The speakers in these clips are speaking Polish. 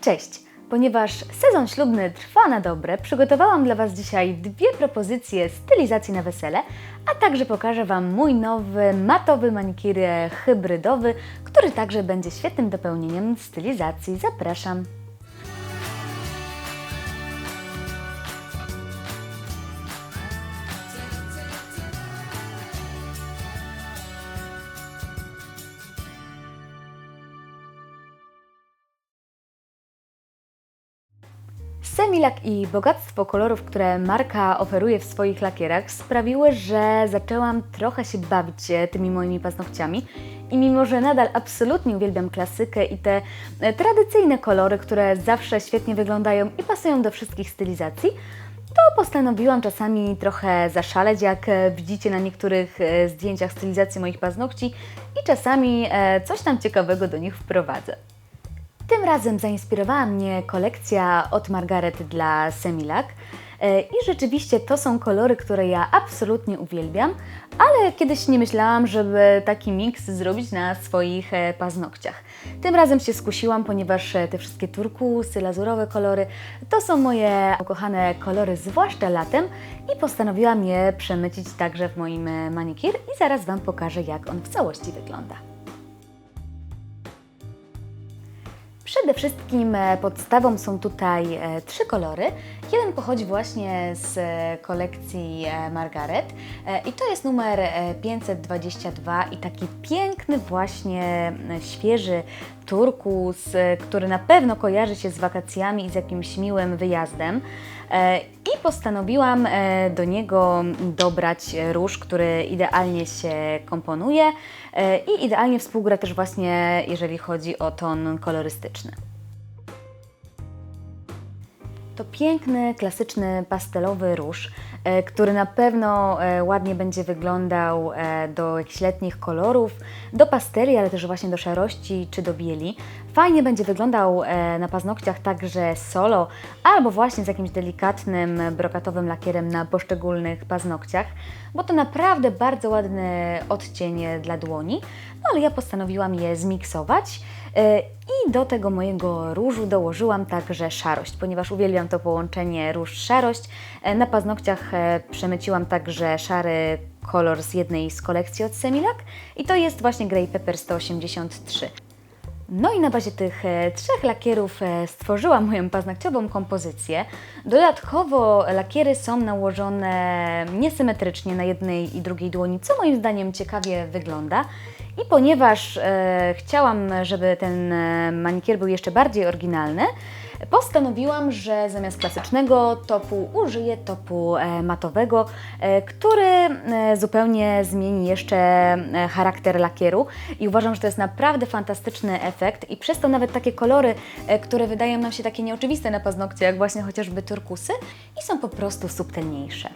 Cześć! Ponieważ sezon ślubny trwa na dobre, przygotowałam dla Was dzisiaj dwie propozycje stylizacji na wesele, a także pokażę Wam mój nowy matowy manikir hybrydowy, który także będzie świetnym dopełnieniem stylizacji. Zapraszam! Semilak i bogactwo kolorów, które marka oferuje w swoich lakierach, sprawiły, że zaczęłam trochę się bawić e, tymi moimi paznokciami. I mimo, że nadal absolutnie uwielbiam klasykę i te e, tradycyjne kolory, które zawsze świetnie wyglądają i pasują do wszystkich stylizacji, to postanowiłam czasami trochę zaszaleć, jak e, widzicie na niektórych zdjęciach stylizacji moich paznokci i czasami coś tam ciekawego do nich wprowadzę. Tym razem zainspirowała mnie kolekcja od Margaret dla Semilak. E, I rzeczywiście to są kolory, które ja absolutnie uwielbiam, ale kiedyś nie myślałam, żeby taki miks zrobić na swoich e, paznokciach. Tym razem się skusiłam, ponieważ e, te wszystkie turkusy, lazurowe kolory to są moje ukochane kolory, zwłaszcza latem i postanowiłam je przemycić także w moim manikir i zaraz Wam pokażę, jak on w całości wygląda. Przede wszystkim e, podstawą są tutaj e, trzy kolory. Jeden pochodzi właśnie z e, kolekcji Margaret i to jest numer 522 i taki piękny właśnie świeży turkus, który na pewno kojarzy się z wakacjami i z jakimś miłym wyjazdem. I postanowiłam do niego dobrać róż, który idealnie się komponuje i idealnie współgra też właśnie, jeżeli chodzi o ton kolorystyczny. To piękny, klasyczny, pastelowy róż, e, który na pewno e, ładnie będzie wyglądał e, do jakichś letnich kolorów, do pasteli, ale też właśnie do szarości czy do bieli. Fajnie będzie wyglądał na paznokciach także solo, albo właśnie z jakimś delikatnym, brokatowym lakierem na poszczególnych paznokciach, bo to naprawdę bardzo ładny odcień dla dłoni, no ale ja postanowiłam je zmiksować i do tego mojego różu dołożyłam także szarość, ponieważ uwielbiam to połączenie róż-szarość. E, na paznokciach e, przemyciłam także szary kolor z jednej z kolekcji od Semilak i to jest właśnie Grey Pepper 183. No i na bazie tych e, trzech lakierów stworzyłam moją paznokciową kompozycję. Dodatkowo lakiery są nałożone niesymetrycznie na jednej i drugiej dłoni, co moim zdaniem ciekawie wygląda. I ponieważ e, chciałam, żeby ten e, manikier był jeszcze bardziej oryginalny, postanowiłam, że zamiast klasycznego topu użyję topu e, matowego, e, który zupełnie zmieni jeszcze charakter lakieru i uważam, że to jest naprawdę fantastyczny efekt i przez to nawet takie kolory, które wydają nam się takie nieoczywiste na paznokcie, jak właśnie chociażby turkusy i są po prostu subtelniejsze.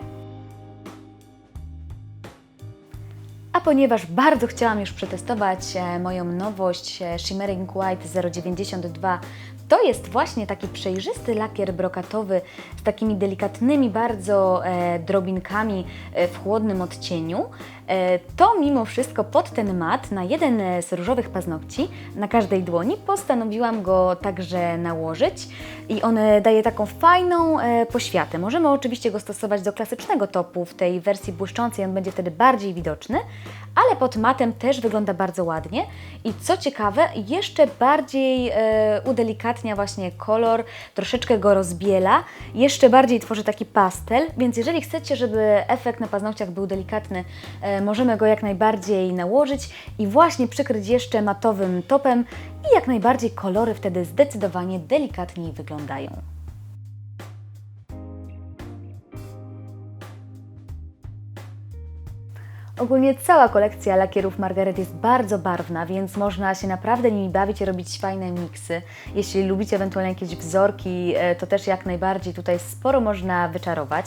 A ponieważ bardzo chciałam już przetestować e, moją nowość e, Shimmering White 092, to jest właśnie taki przejrzysty lakier brokatowy z takimi delikatnymi bardzo e, drobinkami e, w chłodnym odcieniu. E, to mimo wszystko pod ten mat na jeden z różowych paznokci na każdej dłoni postanowiłam go także nałożyć i on e, daje taką fajną e, poświatę. Możemy oczywiście go stosować do klasycznego topu w tej wersji błyszczącej, on będzie wtedy bardziej widoczny, ale pod matem też wygląda bardzo ładnie i co ciekawe, jeszcze bardziej e, właśnie kolor, troszeczkę go rozbiela, jeszcze bardziej tworzy taki pastel, więc jeżeli chcecie, żeby efekt na paznokciach był delikatny, e, możemy go jak najbardziej nałożyć i właśnie przykryć jeszcze matowym topem i jak najbardziej kolory wtedy zdecydowanie delikatniej wyglądają. Ogólnie cała kolekcja lakierów Margaret jest bardzo barwna, więc można się naprawdę nimi bawić i robić fajne miksy. Jeśli lubicie ewentualnie jakieś wzorki, e, to też jak najbardziej tutaj sporo można wyczarować.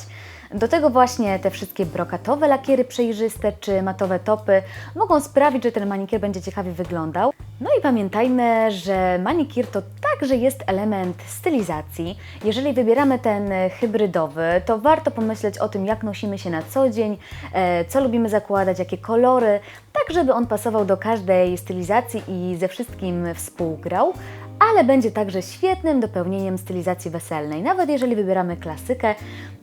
Do tego właśnie te wszystkie brokatowe lakiery przejrzyste czy matowe topy mogą sprawić, że ten manikier będzie ciekawie wyglądał. No i pamiętajmy, że manikir to także jest element stylizacji. Jeżeli wybieramy ten hybrydowy, to warto pomyśleć o tym, jak nosimy się na co dzień, e, co lubimy zakładać, jakie kolory, tak żeby on pasował do każdej stylizacji i ze wszystkim współgrał. Ale będzie także świetnym dopełnieniem stylizacji weselnej. Nawet jeżeli wybieramy klasykę,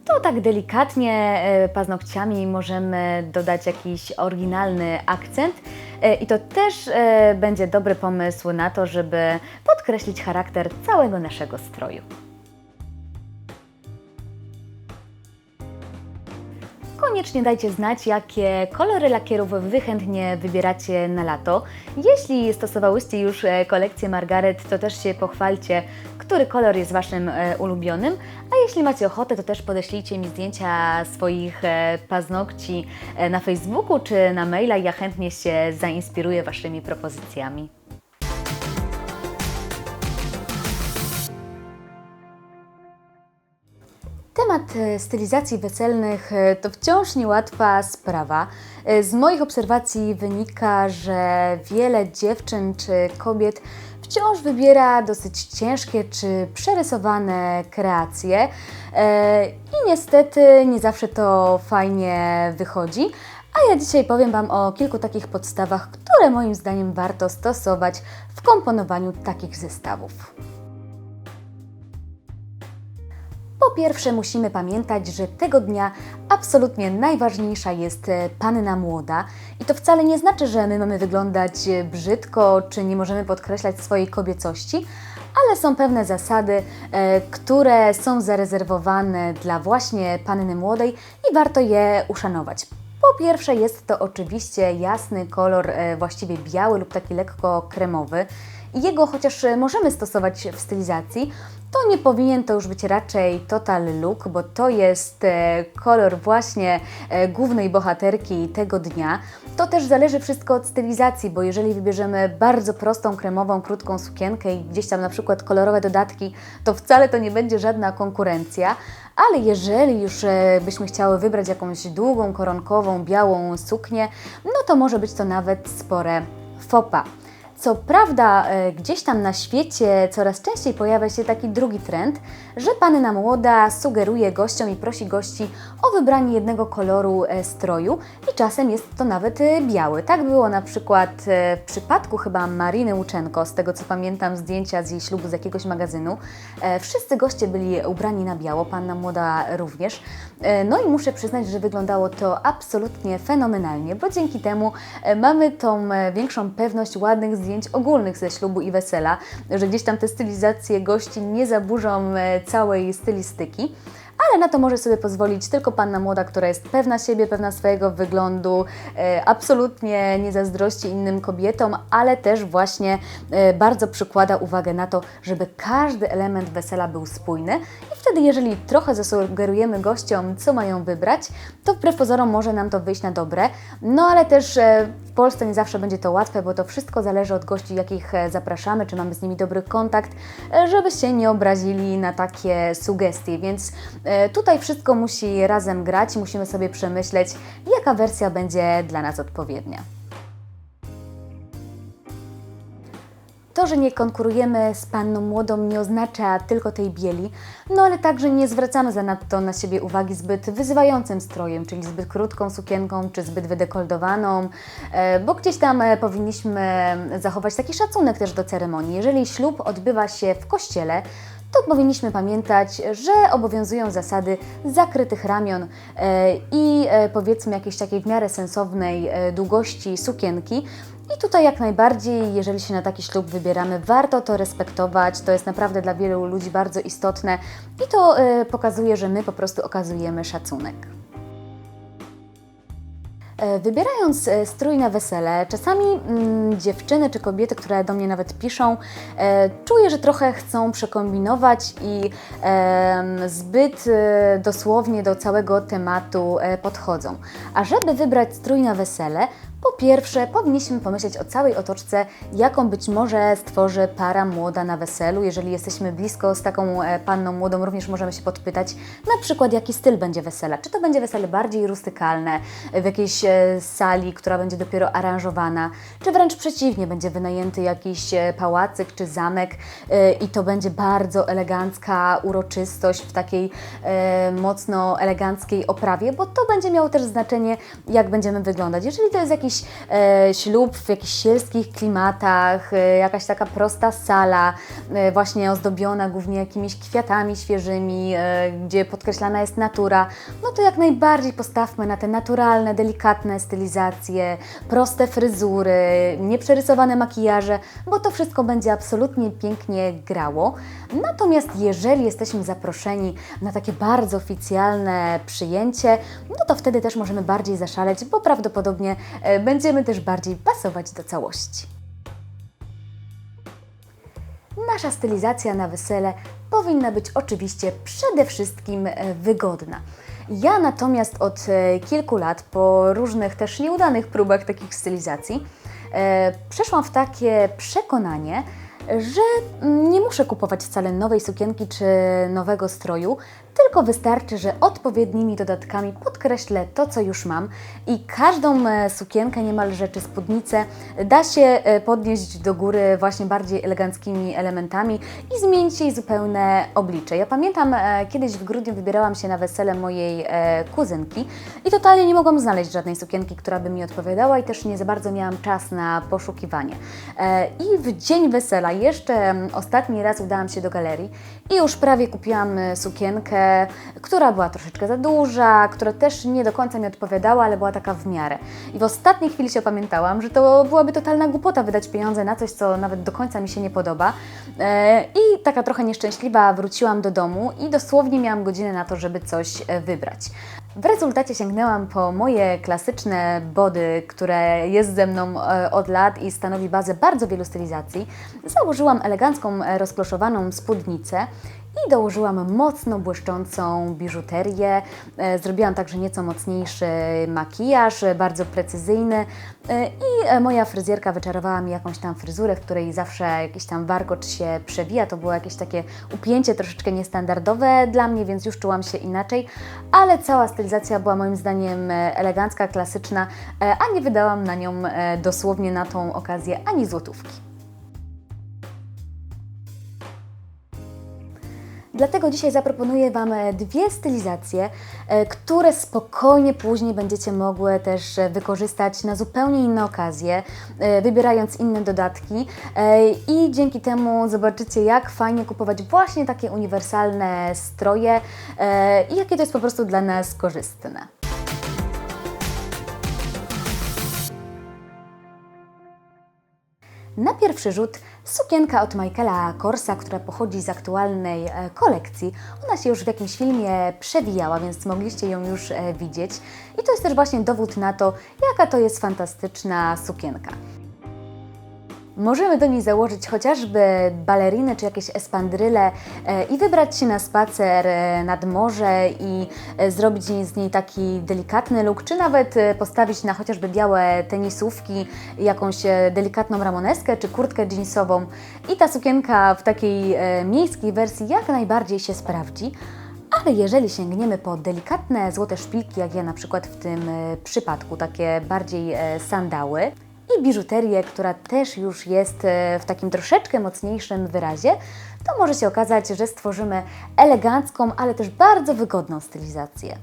to tak delikatnie e, paznokciami możemy dodać jakiś oryginalny akcent e, i to też e, będzie dobry pomysł na to, żeby podkreślić charakter całego naszego stroju. Koniecznie dajcie znać, jakie kolory lakierów Wy chętnie wybieracie na lato. Jeśli stosowałyście już e, kolekcję Margaret, to też się pochwalcie, który kolor jest Waszym e, ulubionym. A jeśli macie ochotę, to też podeślijcie mi zdjęcia swoich e, paznokci na Facebooku czy na maila. Ja chętnie się zainspiruję Waszymi propozycjami. Temat e, stylizacji weselnych e, to wciąż niełatwa sprawa. E, Z moich obserwacji wynika, że wiele dziewczyn czy kobiet wciąż wybiera dosyć ciężkie czy przerysowane kreacje i niestety nie zawsze to fajnie wychodzi. A ja dzisiaj powiem Wam o kilku takich podstawach, które moim zdaniem warto stosować w komponowaniu takich zestawów. Po pierwsze, musimy pamiętać, że tego dnia absolutnie najważniejsza jest e, panna młoda. I to wcale nie znaczy, że my mamy wyglądać e, brzydko, czy nie możemy podkreślać swojej kobiecości, ale są pewne zasady, e, które są zarezerwowane dla właśnie panny młodej i warto je uszanować. Po pierwsze, jest to oczywiście jasny kolor, właściwie biały lub taki lekko kremowy. Jego chociaż możemy stosować w stylizacji, to nie powinien to już być raczej total look, bo to jest e, kolor właśnie e, głównej bohaterki tego dnia. To też zależy wszystko od stylizacji, bo jeżeli wybierzemy bardzo prostą, kremową, krótką sukienkę i gdzieś tam na przykład kolorowe dodatki, to wcale to nie będzie żadna konkurencja. Ale jeżeli już e, byśmy chciały wybrać jakąś długą, koronkową, białą suknię, no to może być to nawet spore pas. Co prawda, e, gdzieś tam na świecie coraz częściej pojawia się taki drugi trend, że panna młoda sugeruje gościom i prosi gości o wybranie jednego koloru e, stroju i czasem jest to nawet e, biały. Tak było na przykład w przypadku chyba Mariny Łuczenko, z tego co pamiętam zdjęcia z jej ślubu z jakiegoś magazynu. Wszyscy goście byli ubrani na biało, panna młoda również. E, No i muszę przyznać, że wyglądało to absolutnie fenomenalnie, bo dzięki temu e, mamy tą e, większą pewność ładnych zdjęć ogólnych ze ślubu i wesela, że gdzieś tam te stylizacje gości nie zaburzą całej stylistyki. Ale na to może sobie pozwolić tylko panna młoda, która jest pewna siebie, pewna swojego wyglądu, e, absolutnie nie zazdrości innym kobietom, ale też właśnie e, bardzo przykłada uwagę na to, żeby każdy element wesela był spójny. I wtedy, jeżeli trochę zasugerujemy gościom, co mają wybrać, to wbrew pozorom może nam to wyjść na dobre. No ale też e, w Polsce nie zawsze będzie to łatwe, bo to wszystko zależy od gości, jakich zapraszamy, czy mamy z nimi dobry kontakt, żeby się nie obrazili na takie sugestie. Więc tutaj wszystko musi razem grać, musimy sobie przemyśleć, jaka wersja będzie dla nas odpowiednia. To, że nie konkurujemy z panną młodą nie oznacza tylko tej bieli, no ale także nie zwracamy zanadto na siebie uwagi zbyt wyzywającym strojem, czyli zbyt krótką sukienką, czy zbyt wydekoltowaną, e, bo gdzieś tam e, powinniśmy zachować taki szacunek też do ceremonii. Jeżeli ślub odbywa się w kościele, to powinniśmy pamiętać, że obowiązują zasady zakrytych ramion e, i e, powiedzmy jakiejś takiej w miarę sensownej e, długości sukienki. I tutaj jak najbardziej, jeżeli się na taki ślub wybieramy, warto to respektować. To jest naprawdę dla wielu ludzi bardzo istotne i to pokazuje, że my po prostu okazujemy szacunek. E, Wybierając e, strój na wesele, czasami mm, dziewczyny czy kobiety, które do mnie nawet piszą, e, czuję, że trochę chcą przekombinować i em, zbyt e, dosłownie do całego tematu e, podchodzą. A żeby wybrać strój na wesele, po pierwsze, powinniśmy pomyśleć o całej otoczce, jaką być może stworzy para młoda na weselu. Jeżeli jesteśmy blisko z taką e, panną młodą, również możemy się podpytać, na przykład jaki styl będzie wesela. Czy to będzie wesele bardziej rustykalne, w jakiejś e, sali, która będzie dopiero aranżowana, czy wręcz przeciwnie, będzie wynajęty jakiś e, pałacyk czy zamek e, i to będzie bardzo elegancka uroczystość w takiej e, mocno eleganckiej oprawie, bo to będzie miało też znaczenie, jak będziemy wyglądać. Jeżeli to jest jakiś jakiś e, ślub w jakichś sielskich klimatach, e, jakaś taka prosta sala, e, właśnie ozdobiona głównie jakimiś kwiatami świeżymi, e, gdzie podkreślana jest natura, no to jak najbardziej postawmy na te naturalne, delikatne stylizacje, proste fryzury, nieprzerysowane makijaże, bo to wszystko będzie absolutnie pięknie grało. Natomiast jeżeli jesteśmy zaproszeni na takie bardzo oficjalne przyjęcie, no to wtedy też możemy bardziej zaszaleć, bo prawdopodobnie e, będziemy też bardziej pasować do całości. Nasza stylizacja na wesele powinna być oczywiście przede wszystkim e, wygodna. Ja natomiast od e, kilku lat, po różnych też nieudanych próbach takich stylizacji, e, przeszłam w takie przekonanie, że mm, nie muszę kupować wcale nowej sukienki czy nowego stroju, tylko wystarczy, że odpowiednimi dodatkami podkreślę to, co już mam i każdą e, sukienkę, niemalże czy spódnicę da się e, podnieść do góry właśnie bardziej eleganckimi elementami i zmienić jej zupełne oblicze. Ja pamiętam, e, kiedyś w grudniu wybierałam się na wesele mojej e, kuzynki i totalnie nie mogłam znaleźć żadnej sukienki, która by mi odpowiadała i też nie za bardzo miałam czas na poszukiwanie. E, I w dzień wesela jeszcze ostatni raz udałam się do galerii i już prawie kupiłam e, sukienkę, która była troszeczkę za duża, która też nie do końca mi odpowiadała, ale była taka w miarę. I w ostatniej chwili się opamiętałam, że to byłaby totalna głupota wydać pieniądze na coś, co nawet do końca mi się nie podoba. E, I taka trochę nieszczęśliwa wróciłam do domu i dosłownie miałam godzinę na to, żeby coś e, wybrać. W rezultacie sięgnęłam po moje klasyczne body, które jest ze mną e, od lat i stanowi bazę bardzo wielu stylizacji. Założyłam elegancką, rozkloszowaną spódnicę i dołożyłam mocno błyszczącą biżuterię. E, Zrobiłam także nieco mocniejszy makijaż, e, bardzo precyzyjny E, i moja fryzjerka wyczarowała mi jakąś tam fryzurę, w której zawsze jakiś tam warkocz się przewija. To było jakieś takie upięcie troszeczkę niestandardowe dla mnie, więc już czułam się inaczej, ale cała stylizacja była moim zdaniem elegancka, klasyczna, a nie wydałam na nią dosłownie na tą okazję ani złotówki. Dlatego dzisiaj zaproponuję Wam e, dwie stylizacje, e, które spokojnie później będziecie mogły też e, wykorzystać na zupełnie inne okazje, wybierając inne dodatki i dzięki temu zobaczycie, jak fajnie kupować właśnie takie uniwersalne stroje i jakie to jest po prostu dla nas korzystne. Na pierwszy rzut sukienka od Michaela Korsa, która pochodzi z aktualnej e, kolekcji. Ona się już w jakimś filmie przewijała, więc mogliście ją już e, widzieć. I to jest też właśnie dowód na to, jaka to jest fantastyczna sukienka. Możemy do niej założyć chociażby baleriny czy jakieś espandryle e, i wybrać się na spacer e, nad morze i e, zrobić z niej taki delikatny look, czy nawet postawić na chociażby białe tenisówki, jakąś delikatną ramoneskę czy kurtkę jeansową. I ta sukienka w takiej miejskiej wersji jak najbardziej się sprawdzi. Ale jeżeli sięgniemy po delikatne złote szpilki, jak ja na przykład w tym przypadku, takie bardziej sandały, i biżuterię, która też już jest e, w takim troszeczkę mocniejszym wyrazie, to może się okazać, że stworzymy elegancką, ale też bardzo wygodną stylizację.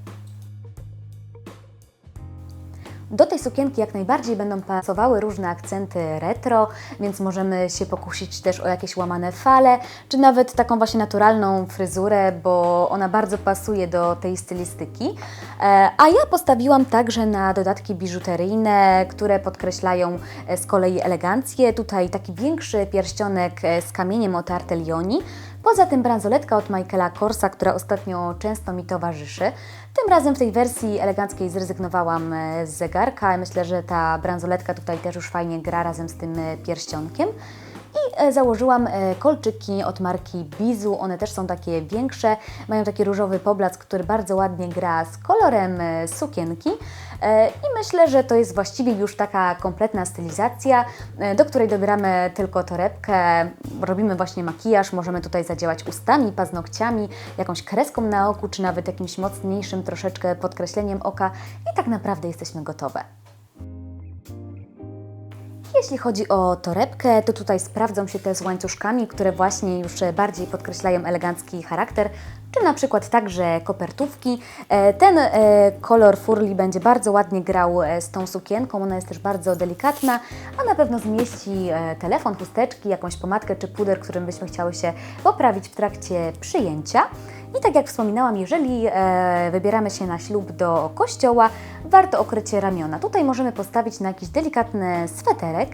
Do tej sukienki jak najbardziej będą pasowały różne akcenty retro, więc możemy się pokusić też o jakieś łamane fale, czy nawet taką właśnie naturalną fryzurę, bo ona bardzo pasuje do tej stylistyki. E, A ja postawiłam także na dodatki biżuteryjne, które podkreślają e, z kolei elegancję. Tutaj taki większy pierścionek e, z kamieniem od Artelioni. Poza tym bransoletka od Michaela Korsa, która ostatnio często mi towarzyszy. Tym razem w tej wersji eleganckiej zrezygnowałam e, z zegarka. Myślę, że ta bransoletka tutaj też już fajnie gra razem z tym pierścionkiem. I e, założyłam e, kolczyki od marki Bizu. One też są takie większe, mają taki różowy poblask, który bardzo ładnie gra z kolorem e, sukienki. I myślę, że to jest właściwie już taka kompletna stylizacja, do której dobieramy tylko torebkę, robimy właśnie makijaż, możemy tutaj zadziałać ustami, paznokciami, jakąś kreską na oku, czy nawet jakimś mocniejszym troszeczkę podkreśleniem oka i tak naprawdę jesteśmy gotowe. Jeśli chodzi o torebkę, to tutaj sprawdzą się te z łańcuszkami, które właśnie już e, bardziej podkreślają elegancki charakter, czy na przykład także kopertówki. E, Ten e, kolor furli będzie bardzo ładnie grał z tą sukienką, ona jest też bardzo delikatna, a na pewno zmieści telefon, chusteczki, jakąś pomadkę czy puder, którym byśmy chciały się poprawić w trakcie przyjęcia. I tak jak wspominałam, jeżeli e, wybieramy się na ślub do kościoła, warto okrycie ramiona. Tutaj możemy postawić na jakiś delikatny sweterek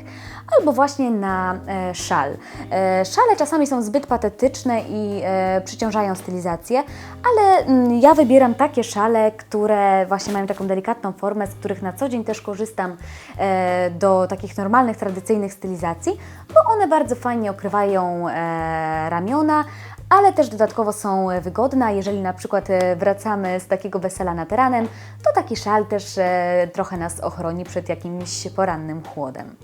albo właśnie na e, szal. E, szale czasami są zbyt patetyczne i przyciążają stylizację, ale mm, ja wybieram takie szale, które właśnie mają taką delikatną formę, z których na co dzień też korzystam do takich normalnych, tradycyjnych stylizacji, bo one bardzo fajnie okrywają ramiona, ale też dodatkowo są wygodne. Jeżeli na przykład e, wracamy z takiego wesela nad ranem, to taki szal też e, trochę nas ochroni przed jakimś porannym chłodem.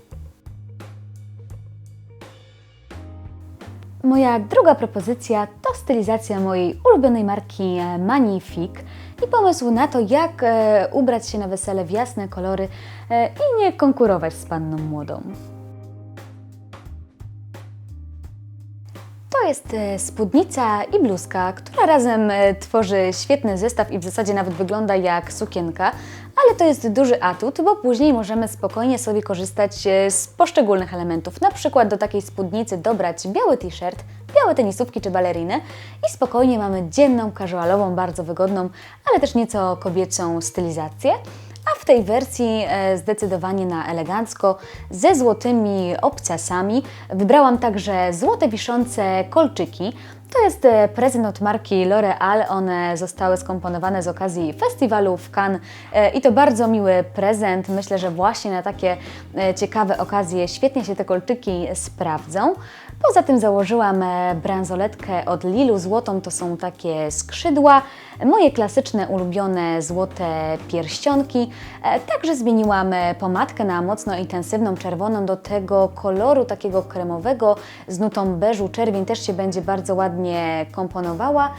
Moja druga propozycja to stylizacja mojej ulubionej marki e, Magnifique i pomysł na to, jak e, ubrać się na wesele w jasne kolory e, i nie konkurować z panną młodą. To jest e, spódnica i bluzka, która razem e, tworzy świetny zestaw i w zasadzie nawet wygląda jak sukienka, ale to jest duży atut, bo później możemy spokojnie sobie korzystać e, z poszczególnych elementów. Na przykład do takiej spódnicy dobrać biały t-shirt, białe tenisówki czy baleriny i spokojnie mamy dzienną, casualową, bardzo wygodną, ale też nieco kobiecą stylizację. A w tej wersji e, zdecydowanie na elegancko, ze złotymi obcasami. Wybrałam także złote wiszące kolczyki. To jest e, prezent od marki L'Oreal. One zostały skomponowane z okazji festiwalu w Cannes e, i to bardzo miły prezent. Myślę, że właśnie na takie ciekawe okazje świetnie się te kolczyki sprawdzą. Poza tym założyłam e, bransoletkę od Lilu złotą, to są takie skrzydła, moje klasyczne ulubione złote pierścionki. E, Także zmieniłam e, pomadkę na mocno intensywną czerwoną do tego koloru takiego kremowego z nutą beżu. Czerwień też się będzie bardzo ładnie komponowała.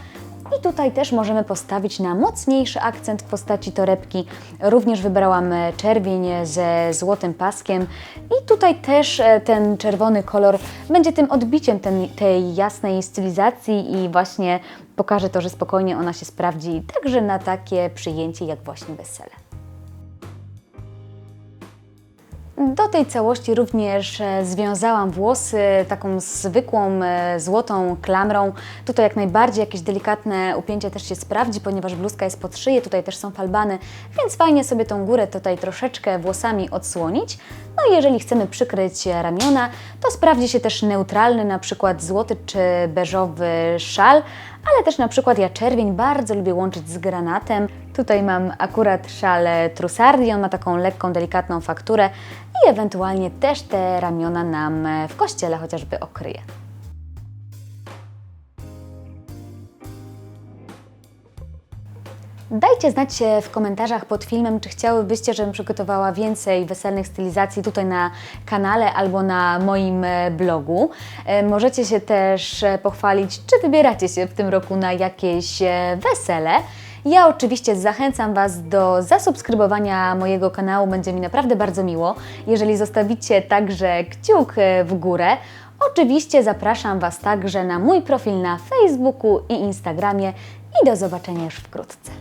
I tutaj też możemy postawić na mocniejszy akcent w postaci torebki. Również wybrałam e, czerwień ze złotym paskiem i tutaj też e, ten czerwony kolor będzie tym odbiciem ten, tej jasnej stylizacji i właśnie pokaże to, że spokojnie ona się sprawdzi także na takie przyjęcie jak właśnie wesele. Do tej całości również e, związałam włosy taką zwykłą e, złotą klamrą. Tutaj jak najbardziej jakieś delikatne upięcie też się sprawdzi, ponieważ bluzka jest pod szyję, tutaj też są falbany, więc fajnie sobie tą górę tutaj troszeczkę włosami odsłonić. No i jeżeli chcemy przykryć ramiona, to sprawdzi się też neutralny, na przykład złoty czy beżowy szal, ale też na przykład ja czerwień bardzo lubię łączyć z granatem. Tutaj mam akurat szal Trussardi, on ma taką lekką, delikatną fakturę i ewentualnie też te ramiona nam w kościele chociażby okryje. Dajcie znać w komentarzach pod filmem, czy chciałybyście, żebym przygotowała więcej weselnych stylizacji tutaj na kanale albo na moim e, blogu. E, Możecie się też e, pochwalić, czy wybieracie się w tym roku na jakieś e, wesele. Ja oczywiście zachęcam Was do zasubskrybowania mojego kanału, będzie mi naprawdę bardzo miło, jeżeli zostawicie także kciuk e, w górę. Oczywiście zapraszam Was także na mój profil na Facebooku i Instagramie i do zobaczenia już wkrótce.